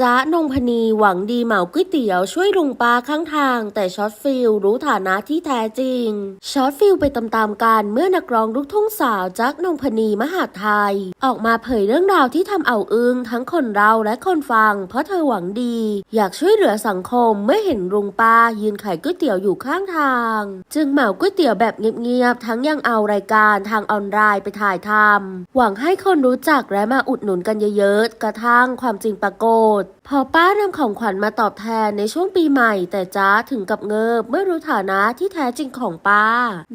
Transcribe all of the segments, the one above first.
จ๊ะนงพนีหวังดีเหมาก๋วยเตี๋ยวช่วยลุงปาข้างทาง แต่ช็อตฟิลรู้ฐานะที่แท้จริง ช็อตฟิลไปตามๆกันเมื่อนักร้องลูกทุ่งสาวจ๊กนงพนีมหาไทย ออกมาเผยเรื่องราวที่ทำเอาอึ้งทั้งคนเราและคนฟัง เพราะเธอหวังดี อยากช่วยเหลือสังคมเมื่อเห็นลุงปายืนขายก๋วยเตี๋ยวอยู่ข้างทาง จึงเหมาก๋วยเตี๋ยวแบบเงียบๆทั้งยังเอารายการทางออนไลน์ไปถ่ายทำหวังให้คนรู้จักและมาอุดหนุนกันเยอะๆกระทั่งความจริงปรากฏพอป้านำของขวัญมาตอบแทนในช่วงปีใหม่ แต่จ้าถึงกับเงิบเมื่อรู้ฐานะที่แท้จริงของป้า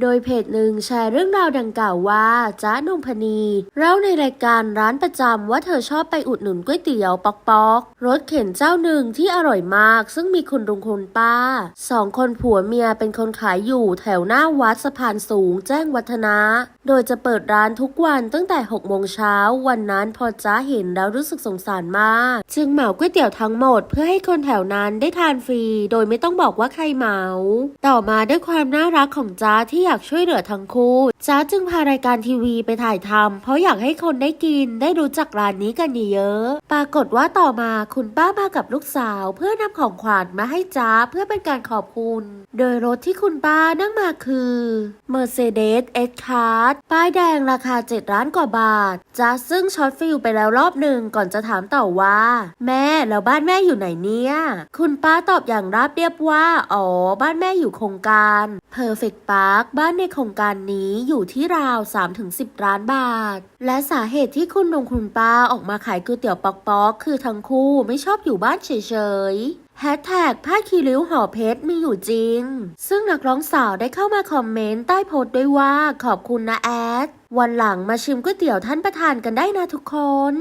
โดยเพจหนึ่งแชร์เรื่องราวดังกล่าวว่าจ้านงพนีเล่าในรายการร้านประจำว่าเธอชอบไปอุดหนุนก๋วยเตี๋ยวปอกปอกรถเข็นเจ้าหนึ่งที่อร่อยมาก ซึ่งมีคุณลุงคุณป้าสองคนผัวเมียเป็นคนขายอยู่แถวหน้าวัดสะพานสูงแจ้งวัฒนะ โดยจะเปิดร้านทุกวันตั้งแต่6โมงเช้าวันนั้นพอจ้าเห็นแล้วรู้สึกสงสารมาก จึงเหมาก๋วยเตี๋ยวทั้งหมด เพื่อให้คนแถวนั้นได้ทานฟรี โดยไม่ต้องบอกว่าใครเหมา ต่อมาด้วยความน่ารักของจ้าที่อยากช่วยเหลือทั้งคู่จ้าจึงพารายการทีวีไปถ่ายทำเพราะอยากให้คนได้กินได้รู้จักร้านนี้กันเยอะๆปรากฏว่าต่อมาคุณป้ามากับลูกสาว เพื่อนำของขวัญมาให้จ้าเพื่อเป็นการขอบคุณ โดยรถที่คุณป้านั่งมาคือ Mercedes S Class ป้ายแดงราคา7ล้านกว่าบาทจ้าซึ่งช็อตฟิลไปแล้วรอบหนึ่งก่อนจะถามต่อว่า แม่แล้วบ้านแม่อยู่ไหนเนี่ย คุณป้าตอบอย่างราบเรียบว่า อ๋อ บ้านแม่อยู่โครงการ Perfect Park บ้านในโครงการนี้อยู่ที่ราว 3-10 ล้านบาท และสาเหตุที่คุณลุงคุณป้าออกมาขายก๋วยเตี๋ยวปอกๆ คือทั้งคู่ไม่ชอบอยู่บ้านเฉยๆแฮชแท็กผ้าคีริ้วห่อเพชรมีอยู่จริง ซึ่งนักร้องสาวได้เข้ามาคอมเมนต์ใต้โพสต์ด้วยว่าขอบคุณนะแอด วันหลังมาชิมก๋วยเตี๋ยวท่านประธานกันได้นะทุกคน